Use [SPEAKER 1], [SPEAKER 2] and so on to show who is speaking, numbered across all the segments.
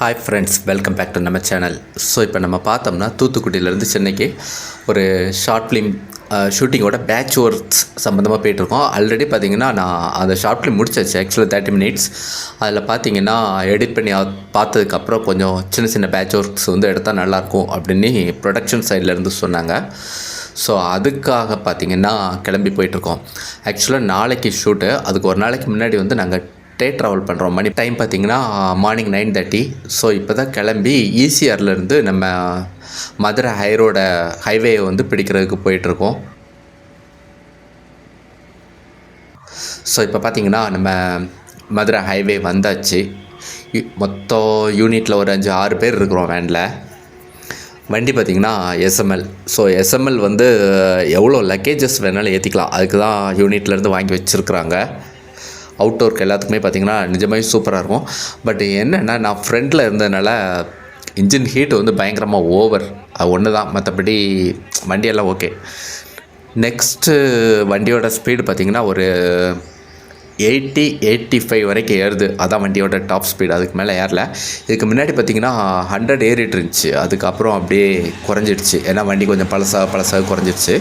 [SPEAKER 1] Hi friends welcome back to நம்ம channel so இப்போ நம்ம பார்த்தோம்னா தூத்துக்குடியிலேருந்து சென்னைக்கு ஒரு ஷார்ட் ஃபிலிம் ஷூட்டிங்கோட பேட்ச் ஒர்க்ஸ் சம்மந்தமாக போயிட்டுருக்கோம். ஆல்ரெடி பார்த்தீங்கன்னா நான் அந்த ஷார்ட் ஃபிலிம் முடிச்சாச்சு. ஆக்சுவலாக தேர்ட்டி மினிட்ஸ் அதில் பார்த்தீங்கன்னா எடிட் பண்ணி பார்த்ததுக்கப்புறம் கொஞ்சம் சின்ன சின்ன பேட்ச் ஒர்க்ஸ் வந்து எடுத்தால் நல்லாயிருக்கும் அப்படின்னு ப்ரொடக்ஷன் சைட்லேருந்து சொன்னாங்க. ஸோ அதுக்காக பார்த்தீங்கன்னா கிளம்பி போயிட்டுருக்கோம். ஆக்சுவலாக நாளைக்கு ஷூட்டு அதுக்கு ஒரு நாளைக்கு முன்னாடி வந்து நாங்கள் டே ட்ராவல் பண்ணுறோம் மணி டைம் பார்த்தீங்கன்னா மார்னிங் நைன் தேர்ட்டி ஸோ இப்போ தான் கிளம்பி ஈசிஆர்லேருந்து நம்ம மதுரை ஹைரோட ஹைவேயை வந்து பிடிக்கிறதுக்கு போயிட்டுருக்கோம். ஸோ இப்போ பார்த்தீங்கன்னா நம்ம மதுரை ஹைவே வந்தாச்சு. மொத்தம் யூனிட்டில் ஒரு அஞ்சு ஆறு பேர் இருக்கிறோம் வேனில் வண்டி பார்த்திங்கன்னா எஸ்எம்எல் ஸோ எஸ்எம்எல் வந்து எவ்வளோ லக்கேஜஸ் வேணாலும் ஏற்றிக்கலாம் அதுக்கு தான் யூனிட்லேருந்து வாங்கி வச்சுருக்குறாங்க. அவுட்டோருக்கு எல்லாத்துக்குமே பார்த்திங்கன்னா நிஜமாவே சூப்பராக இருக்கும். பட் என்னென்னா நான் ஃப்ரெண்டில் இருந்ததுனால இன்ஜின் ஹீட் வந்து பயங்கரமாக ஓவர் அது ஒன்று தான் மற்றபடி வண்டியெல்லாம் ஓகே நெக்ஸ்ட்டு வண்டியோட ஸ்பீடு பார்த்திங்கன்னா ஒரு எயிட்டி எயிட்டி ஃபைவ் வரைக்கும் ஏறுது. அதான் வண்டியோட டாப் ஸ்பீடு அதுக்கு மேலே ஏறல. இதுக்கு முன்னாடி பார்த்திங்கன்னா ஹண்ட்ரட் ஏறிட்டு இருந்துச்சு. அதுக்கப்புறம் அப்படியே குறைஞ்சிடுச்சு. ஏன்னா வண்டி கொஞ்சம் பழசாக பழசாக குறைஞ்சிடுச்சு.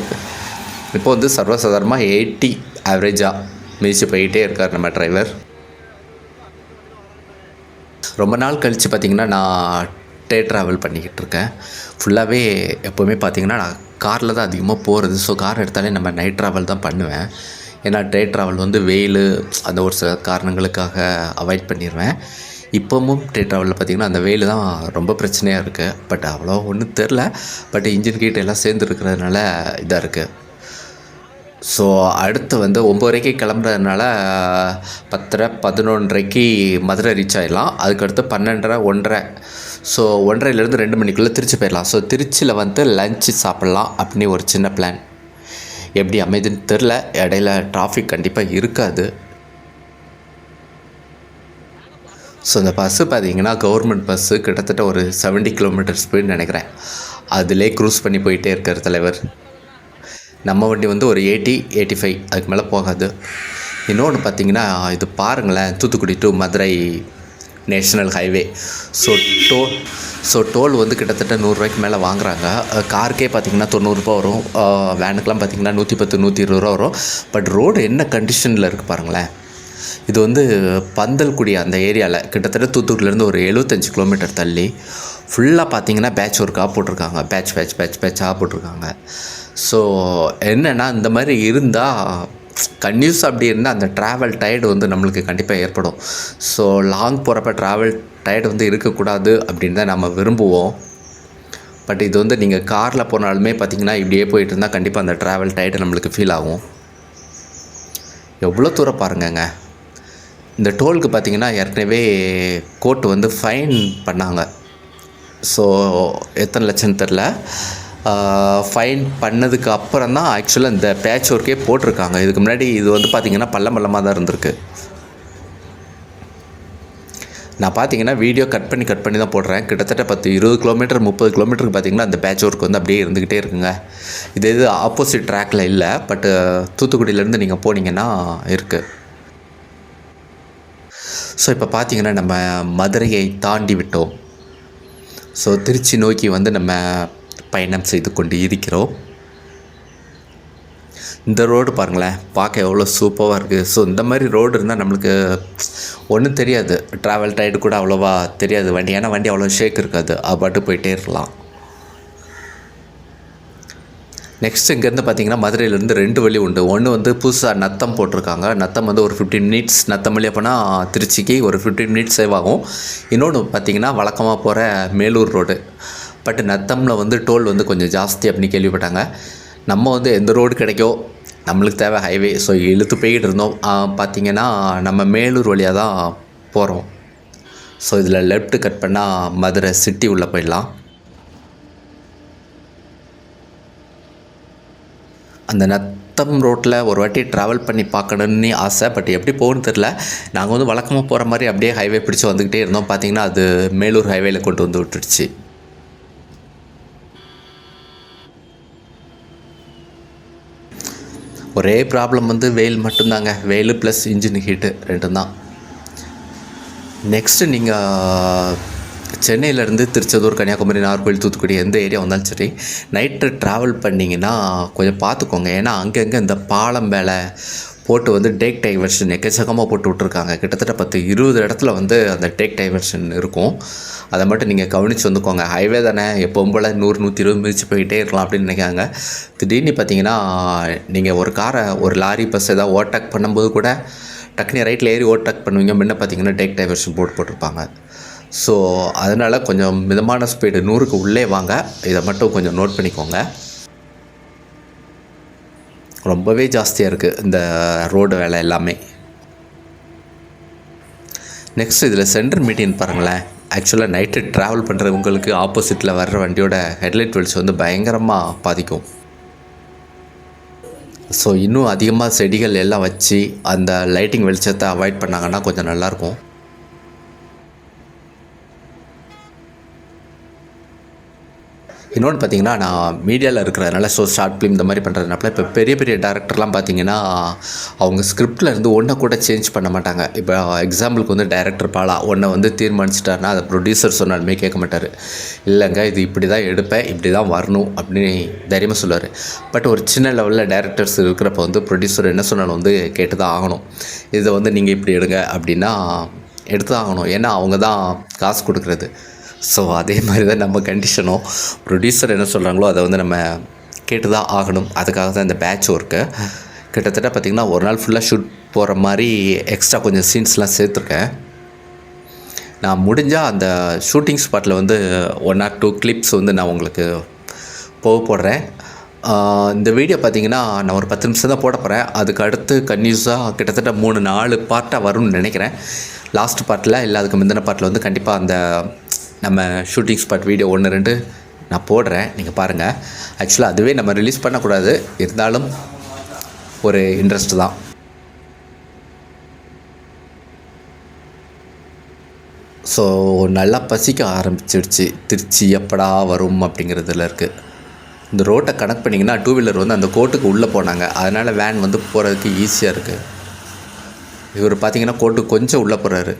[SPEAKER 1] இப்போ வந்து சர்வசாதாரணமாக எயிட்டி ஆவரேஜாக மிதித்து போயிட்டே இருக்கார் நம்ம டிரைவர். ரொம்ப நாள் கழித்து பார்த்திங்கன்னா நான் டே ட்ராவல் பண்ணிக்கிட்டு இருக்கேன். ஃபுல்லாகவே எப்போவுமே பார்த்திங்கன்னா நான் காரில் தான் அதிகமாக போகிறது ஸோ கார் எடுத்தாலே நம்ம நைட் ட்ராவல் தான் பண்ணுவேன். ஏன்னா டே ட்ராவல் வந்து வெயில் அந்த ஒரு சில காரணங்களுக்காக அவாய்ட் பண்ணிடுவேன் இப்போவும் டே ட்ராவலில் பார்த்திங்கன்னா அந்த வெயில் தான் ரொம்ப பிரச்சனையாக இருக்குது பட் அவ்வளோ ஒன்றும் தெரில பட் இன்ஜின் கீட் எல்லாம் சேர்ந்துருக்கிறதுனால இதாக இருக்குது ஸோ அடுத்து வந்து ஒம்பதரைக்கு கிளம்புறதுனால பத்தரை பதினொன்றரைக்கு மதுரை ரீச் ஆகிடலாம் அதுக்கடுத்து பன்னெண்டரை ஒன்றரை. ஸோ ஒன்றரைலேருந்து ரெண்டு மணிக்குள்ளே திருச்சி போயிடலாம். ஸோ திருச்சியில் வந்து லஞ்சு சாப்பிட்லாம் அப்படின்னு ஒரு சின்ன பிளான் எப்படி அமைதுன்னு தெரில இடையில டிராஃபிக் கண்டிப்பாக இருக்காது. ஸோ இந்த பஸ்ஸு பார்த்தீங்கன்னா கவர்மெண்ட் பஸ்ஸு கிட்டத்தட்ட ஒரு 70 கிலோமீட்டர் ஸ்பீட் நினைக்கிறேன். அதிலே க்ரூஸ் பண்ணி போயிட்டே இருக்கார் தலைவர். நம்ம வண்டி வந்து ஒரு எயிட்டி எயிட்டி ஃபைவ் அதுக்கு மேலே போகாது. இன்னொன்று பார்த்தீங்கன்னா இது பாருங்களேன் Thoothukudi to Madurai national highway. So toll so toll வந்து கிட்டத்தட்ட நூறுரூவாய்க்கு மேலே வாங்குறாங்க. காருக்கே பார்த்தீங்கன்னா தொண்ணூறுரூபா வரும். வேனுக்கெலாம் பார்த்தீங்கன்னா நூற்றி பத்து நூற்றி இருபது ரூபா வரும். பட் ரோடு என்ன கண்டிஷனில் இருக்குது பாருங்களேன். இது வந்து பந்தல்குடி அந்த ஏரியாவில் கிட்டத்தட்ட தூத்துக்குடியிலேருந்து ஒரு எழுபத்தஞ்சு கிலோமீட்டர் தள்ளி ஃபுல்லாக பார்த்தீங்கன்னா பேட்ச் ஒர்க்காக போட்டிருக்காங்க. பேட்ச் பேட்ச் பேட்ச் பேட்சாக போட்டிருக்காங்க. ஸோ என்னென்னா இந்த மாதிரி இருந்தால் கன்யூஸ் அப்படி இருந்தால் அந்த ட்ராவல் டயர்டு வந்து நம்மளுக்கு கண்டிப்பாக ஏற்படும். ஸோ லாங் போகிறப்ப ட்ராவல் டயர்டு வந்து இருக்கக்கூடாது அப்படின்னு தான் நம்ம விரும்புவோம். பட் இது வந்து நீங்கள் காரில் போனாலுமே பார்த்தீங்கன்னா இப்படியே போயிட்டு இருந்தால் கண்டிப்பாக அந்த ட்ராவல் டயர்டு நம்மளுக்கு ஃபீல் ஆகும். எவ்வளோ தூரம் பாருங்கங்க. இந்த டோலுக்கு பார்த்திங்கன்னா ஏற்கனவே கோர்ட் வந்து ஃபைன் பண்ணாங்க. ஸோ எத்தனை லட்சம் தெரில ஃபைன் பண்ணதுக்கு அப்புறம் தான் ஆக்சுவலாக இந்த பேட்ச் ஒர்க்கே போட்டிருக்காங்க. இதுக்கு முன்னாடி இது வந்து பார்த்திங்கன்னா பள்ளம் பள்ளமாக தான் இருந்திருக்கு. நான் பார்த்தீங்கன்னா வீடியோ கட் பண்ணி கட் பண்ணி தான் போடுறேன். கிட்டத்தட்ட பத்து இருபது கிலோமீட்டர் முப்பது கிலோமீட்டருக்கு பார்த்தீங்கன்னா அந்த பேட்ச் ஒர்க் வந்து அப்படியே இருந்துக்கிட்டே இருக்குங்க. இது இது ஆப்போசிட் ட்ராக்கில் இல்லை பட்டு தூத்துக்குடியிலேருந்து நீங்கள் போனீங்கன்னா இருக்குது ஸோ இப்போ பார்த்தீங்கன்னா நம்ம மதுரையை தாண்டி விட்டோம். ஸோ திருச்சி நோக்கி வந்து நம்ம பயணம் செய்து கொண்டு இருக்கிறோம் இந்த ரோடு பாருங்களேன் பார்க்க எவ்வளோ சூப்பராக இருக்குது ஸோ இந்த மாதிரி ரோடு இருந்தால் நம்மளுக்கு ஒன்றும் தெரியாது. ட்ராவல் டைடு கூட அவ்வளோவா தெரியாது. வண்டி ஏன்னா வண்டி அவ்வளோ ஷேக் இருக்காது. அப்பாட்டு பாட்டு போயிட்டே இருக்கலாம். நெக்ஸ்ட் இங்கேருந்து பார்த்தீங்கன்னா மதுரையிலேருந்து ரெண்டு வழி உண்டு. ஒன்று வந்து புதுசாக நத்தம் போட்டிருக்காங்க. நத்தம் வந்து ஒரு ஃபிஃப்டீன் மினிட்ஸ் நத்தம் வழியாக போனால் திருச்சிக்கு ஒரு ஃபிஃப்டீன் மினிட்ஸ் சேவ் ஆகும். இன்னொன்று பார்த்தீங்கன்னா வழக்கமாக போகிற மேலூர் ரோடு பட் நத்தமில் வந்து டோல் வந்து கொஞ்சம் ஜாஸ்தி அப்படின்னு கேள்விப்பட்டாங்க. நம்ம வந்து எந்த ரோடு கிடைக்கோ நம்மளுக்கு தேவை ஹைவே ஸோ இழுத்து போய்கிட்டு இருந்தோம். பார்த்திங்கன்னா பார்த்தீங்கன்னா நம்ம மேலூர் வழியாக தான் போகிறோம் ஸோ இதில் லெஃப்ட் கட் பண்ணால் மதுரை சிட்டி உள்ளே போயிடலாம். அந்த நத்தம் ரோட்டில் ஒரு வாட்டி ட்ராவல் பண்ணி பார்க்கணுன்னு ஆசை. பட் எப்படி போகணும்னு தெரில நாங்கள் வந்து வழக்கமாக போகிற மாதிரி அப்படியே ஹைவே பிடிச்சி வந்துக்கிட்டே இருந்தோம். பார்த்திங்கன்னா அது மேலூர் ஹைவேல கொண்டு வந்து விட்டுடுச்சு. ஒரே ப்ராப்ளம் வந்து வெயில் மட்டும்தாங்க. வெயில் ப்ளஸ் இன்ஜின் ஹீட்டு ரெண்டும் தான் நெக்ஸ்ட்டு நீங்கள் சென்னையிலேருந்து திருச்செந்தூர் கன்னியாகுமரி நாகர்கோவில் தூத்துக்குடி எந்த ஏரியா வந்தாலும் சரி நைட்டு ட்ராவல் பண்ணிங்கன்னா கொஞ்சம் பார்த்துக்கோங்க ஏன்னா அங்கங்கே இந்த பாலம் மேலே போட்டு வந்து டேக் டைவர்ஷன் எக்கச்சக்கமாக போட்டு விட்ருக்காங்க கிட்டத்தட்ட பத்து இருபது இடத்துல வந்து அந்த டேக் டைவர்ஷன் இருக்கும். அதை மட்டும் நீங்கள் கவனித்து வந்துக்கோங்க. ஹைவே தானே எப்பவும் போல் நூறு நூற்றி இருபது மிதிச்சு போயிட்டே இருக்கலாம் அப்படின்னு நினைக்காங்க திடீர்னு பார்த்தீங்கன்னா நீங்கள் ஒரு காரை ஒரு லாரி பஸ் ஏதாவது ஓவர்டேக் பண்ணும்போது கூட டக்குனு ரைட்டில் ஏறி ஓவர்டேக் பண்ணுவீங்க முன்ன பார்த்தீங்கன்னா டேக் டைவர்ஷன் போட்டு போட்டிருப்பாங்க. ஸோ அதனால் கொஞ்சம் மிதமான ஸ்பீடு நூறுக்கு உள்ளே வாங்க. இதை மட்டும் கொஞ்சம் நோட் பண்ணிக்கோங்க. ரொம்பவே ஜாஸ்தியாக இருக்குது இந்த ரோடு வேலை எல்லாமே. நெக்ஸ்ட் இதில் சென்டர் மீட்டிங் பாருங்களேன். ஆக்சுவலாக நைட்டு ட்ராவல் பண்ணுறவங்களுக்கு ஆப்போசிட்டில் வர்ற வண்டியோட ஹெட்லைட் வெளிச்சம் வந்து பயங்கரமாக பாதிக்கும். ஸோ இன்னும் அதிகமாக செடிகள் எல்லாம் வச்சு அந்த லைட்டிங் வெளிச்சத்தை அவாய்ட் பண்ணாங்கன்னா கொஞ்சம் நல்லாயிருக்கும் இன்னொன்று பார்த்தீங்கன்னா நான் மீடியாவில் இருக்கிறதுனால ஸோ ஷார்ட் ஃபிலிம் இந்த மாதிரி பண்ணுறதுனால இப்போ பெரிய பெரிய டேரக்டர்லாம் பார்த்தீங்கன்னா அவங்க ஸ்கிரிப்டில் இருந்து ஒன்றை கூட சேஞ்ச் பண்ண மாட்டாங்க. இப்போ எக்ஸாம்பிளுக்கு வந்து டேரக்டர் பாலா ஒன்றை வந்து தீர்மானிச்சிட்டாருன்னா அதை ப்ரொடியூசர் சொன்னாலுமே கேட்க மாட்டார். இல்லைங்க இது இப்படி தான் எடுப்பேன் இப்படி தான் வரணும் அப்படின்னு தைரியமாக சொல்லுவார். பட் ஒரு சின்ன லெவலில் டேரக்டர்ஸ் இருக்கிறப்ப வந்து ப்ரொடியூசர் என்ன சொன்னாலும் வந்து கேட்டு தான் ஆகணும். இதை வந்து நீங்கள் இப்படி எடுங்க அப்படின்னா எடுத்து தான் ஆகணும். ஏன்னா அவங்க தான் காசு கொடுக்குறது. ஸோ அதே மாதிரி தான் நம்ம கண்டிஷனும் ப்ரொடியூசர் என்ன சொல்கிறாங்களோ அதை வந்து நம்ம கேட்டு தான் ஆகணும். அதுக்காக தான் இந்த பேட்ச் ஒர்க்கு கிட்டத்தட்ட பார்த்திங்கன்னா ஒரு நாள் ஃபுல்லாக ஷூட் போகிற மாதிரி எக்ஸ்ட்ரா கொஞ்சம் சீன்ஸ்லாம் சேர்த்துருக்கேன். நான் முடிஞ்சால் அந்த ஷூட்டிங் ஸ்பாட்டில் வந்து ஒன் ஆர் டூ கிளிப்ஸ் வந்து நான் உங்களுக்கு போக போடுறேன். இந்த வீடியோ பார்த்திங்கன்னா நான் ஒரு பத்து நிமிஷம் தான் போட போகிறேன் அதுக்கு அடுத்து கன்யூஸாக கிட்டத்தட்ட மூணு நாலு பார்ட்டாக வரும்னு நினைக்கிறேன். லாஸ்ட் பார்ட்டில் இல்லை அதுக்கு முந்தின பார்ட்டில் வந்து கண்டிப்பாக அந்த நம்ம ஷூட்டிங் ஸ்பாட் வீடியோ ஒன்று ரெண்டு நான் போடுறேன். நீங்கள் பாருங்கள் ஆக்சுவலாக அதுவே நம்ம ரிலீஸ் பண்ணக்கூடாது. இருந்தாலும் ஒரு இன்ட்ரெஸ்ட் தான். ஸோ நல்லா பசிக்க ஆரம்பிச்சிடுச்சு திருச்சி எப்படா வரும் அப்படிங்கிறதுல இருக்குது இந்த ரோட்டை கனெக்ட் பண்ணிங்கன்னா டூ வீலர் வந்து அந்த கோட்டுக்கு உள்ளே போனாங்க. அதனால் வேன் வந்து போகிறதுக்கு ஈஸியாக இருக்குது இவர் பார்த்தீங்கன்னா கோட்டுக்கு கொஞ்சம் உள்ளே போகிறாரு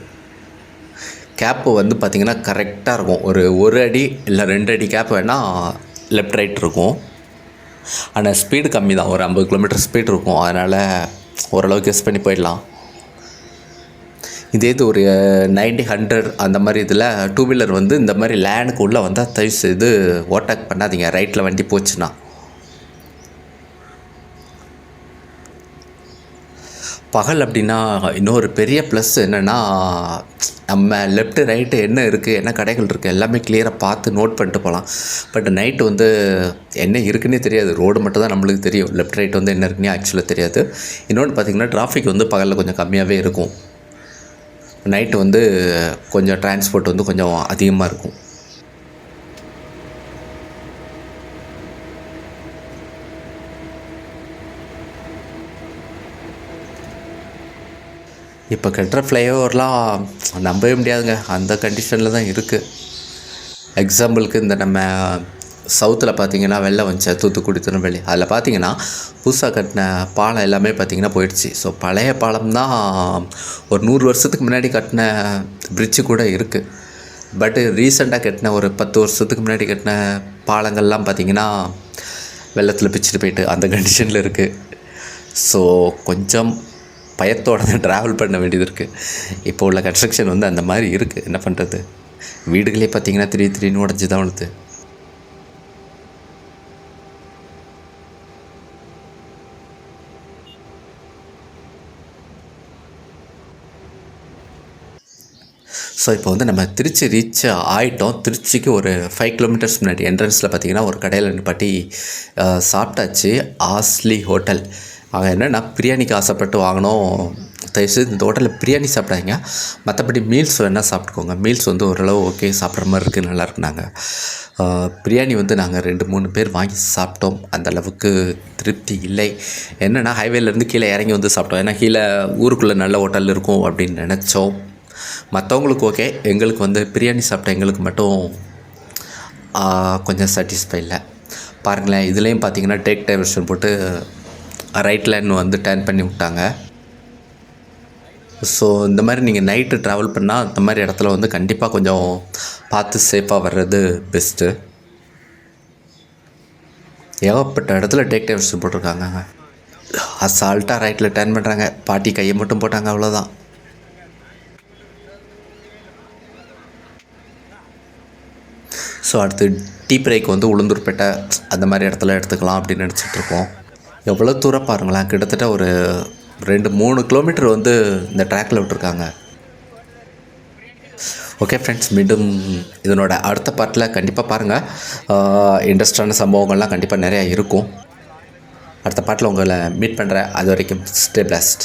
[SPEAKER 1] கேப்பு வந்து பார்த்திங்கன்னா கரெக்டாக இருக்கும். ஒரு ஒரு அடி இல்லை ரெண்டு அடி கேப் வேணால் லெஃப்ட் ரைட் இருக்கும். ஆனால் ஸ்பீடு கம்மி தான். ஒரு ஐம்பது கிலோமீட்டர் ஸ்பீட் இருக்கும். அதனால் ஓரளவுக்கு எஸ் பண்ணி போயிடலாம். இதே இது ஒரு நைன்டி ஹண்ட்ரட் அந்த மாதிரி இதில் டூ வீலர் வந்து இந்த மாதிரி லேனுக்கு உள்ளே வந்தால் தயவு செய்து ஓட்டாக் பண்ணாதீங்க ரைட்டில் வண்டி போச்சுன்னா. பகல் அப்படின்னா இன்னொரு பெரிய ப்ளஸ் என்னென்னா நம்ம லெஃப்ட்டு ரைட்டு என்ன இருக்குது என்ன கடைகள் இருக்குது எல்லாமே கிளியராக பார்த்து நோட் பண்ணிட்டு போகலாம். பட் நைட்டு வந்து என்ன இருக்குன்னே தெரியாது. ரோடு மட்டும் தான் நம்மளுக்கு தெரியும். லெஃப்ட் ரைட் வந்து என்ன இருக்குன்னே ஆக்சுவலாக தெரியாது. இன்னொன்று பார்த்திங்கன்னா டிராஃபிக் வந்து பகலில் கொஞ்சம் கம்மியாகவே இருக்கும். நைட்டு வந்து கொஞ்சம் டிரான்ஸ்போர்ட் வந்து கொஞ்சம் அதிகமாக இருக்கும். இப்போ கட்டுற ஃப்ளைஓவர்லாம் நம்பவே முடியாதுங்க. அந்த கண்டிஷனில் தான் இருக்குது எக்ஸாம்பிளுக்கு இந்த நம்ம சவுத்தில் பார்த்தீங்கன்னா வெள்ளம் வந்துச்சு. தூத்துக்குடி திருநெல்வேலி. அதில் பார்த்தீங்கன்னா புதுசாக கட்டின பாலம் எல்லாமே பார்த்திங்கன்னா போயிடுச்சு. ஸோ பழைய பாலம் தான் ஒரு நூறு வருஷத்துக்கு முன்னாடி கட்டின பிரிட்ஜு கூட இருக்குது பட்டு ரீசெண்டாக கட்டின ஒரு பத்து வருஷத்துக்கு முன்னாடி கட்டின பாலங்கள்லாம் பார்த்திங்கன்னா வெள்ளத்தில் பிச்சுட்டு போயிட்டு அந்த கண்டிஷனில் இருக்குது ஸோ கொஞ்சம் பயத்தோட தான் ட்ராவல் பண்ண வேண்டியது இருக்குது இப்போ உள்ள கன்ஸ்ட்ரக்ஷன் வந்து அந்த மாதிரி இருக்குது என்ன பண்ணுறது வீடுகளே பார்த்தீங்கன்னா திரி திரின்னு உடஞ்சி தான் விழுது ஸோ இப்போ வந்து நம்ம திருச்சி ரீச் ஆகிட்டோம் திருச்சிக்கு ஒரு ஃபைவ் கிலோமீட்டர்ஸ் முன்னாடி என்ட்ரன்ஸில் பார்த்தீங்கன்னா ஒரு கடையில் நிப்பாட்டி அஹ், சாப்பிட்டாச்சு. ஆஸ்லி ஹோட்டல். அவங்க என்னென்னா பிரியாணிக்கு ஆசைப்பட்டு வாங்கினோம் தயவுசெய்து இந்த ஹோட்டலில் பிரியாணி சாப்பிடாதீங்க. மற்றபடி மீல்ஸ் வேணால் சாப்பிட்டுக்கோங்க. மீல்ஸ் வந்து ஓரளவு ஓகே சாப்பிட்ற மாதிரி இருக்குது நல்லாருக்குனாங்க பிரியாணி வந்து நாங்கள் ரெண்டு மூணு பேர் வாங்கி சாப்பிட்டோம். அந்த அளவுக்கு திருப்தி இல்லை. என்னென்னா ஹைவேலேருந்து கீழே இறங்கி வந்து சாப்பிட்டோம். ஏன்னா கீழே ஊருக்குள்ளே நல்ல ஹோட்டல் இருக்கும் அப்படின்னு நினச்சோம். மற்றவங்களுக்கு ஓகே எங்களுக்கு வந்து பிரியாணி சாப்பிட்ட எங்களுக்கு மட்டும் கொஞ்சம் சாட்டிஸ்ஃபை இல்லை. பாருங்களேன் இதுலேயும் பார்த்தீங்கன்னா டேக் டைவர்ஷன் போட்டு ரைட் லைன் வந்து டேர்ன் பண்ணி விட்டாங்க. ஸோ இந்த மாதிரி நீங்கள் நைட்டு ட்ராவல் பண்ணால் இந்த மாதிரி இடத்துல வந்து கண்டிப்பாக கொஞ்சம் பார்த்து சேஃபாக வர்றது பெஸ்ட்டு ஏகப்பட்ட இடத்துல டேக் டைம்ஸ் போட்டிருக்காங்க அசால்ட்டாக ரைட்டில் டேர்ன் பண்ணுறாங்க பாட்டி கையை மட்டும் போட்டாங்க அவ்வளோதான் ஸோ அடுத்து டீ பிரேக் வந்து உளுந்தூர்பேட்டை அந்த மாதிரி இடத்துல எடுத்துக்கலாம் அப்படின்னு நினச்சிட்ருக்கோம் எவ்வளோ தூரம் பாருங்களேன் கிட்டத்தட்ட ஒரு ரெண்டு மூணு கிலோமீட்டர் வந்து இந்த ட்ராக்கில் விட்டுருக்காங்க. ஓகே ஃப்ரெண்ட்ஸ் மீண்டும் இதனோட அடுத்த பார்ட்டில் கண்டிப்பாக பாருங்கள் இன்ட்ரெஸ்டான சம்பவங்கள்லாம் கண்டிப்பாக நிறையா இருக்கும். அடுத்த பாட்டில் உங்களை மீட் பண்ணுறேன் அது வரைக்கும் ஸ்டே பிளாஸ்ட்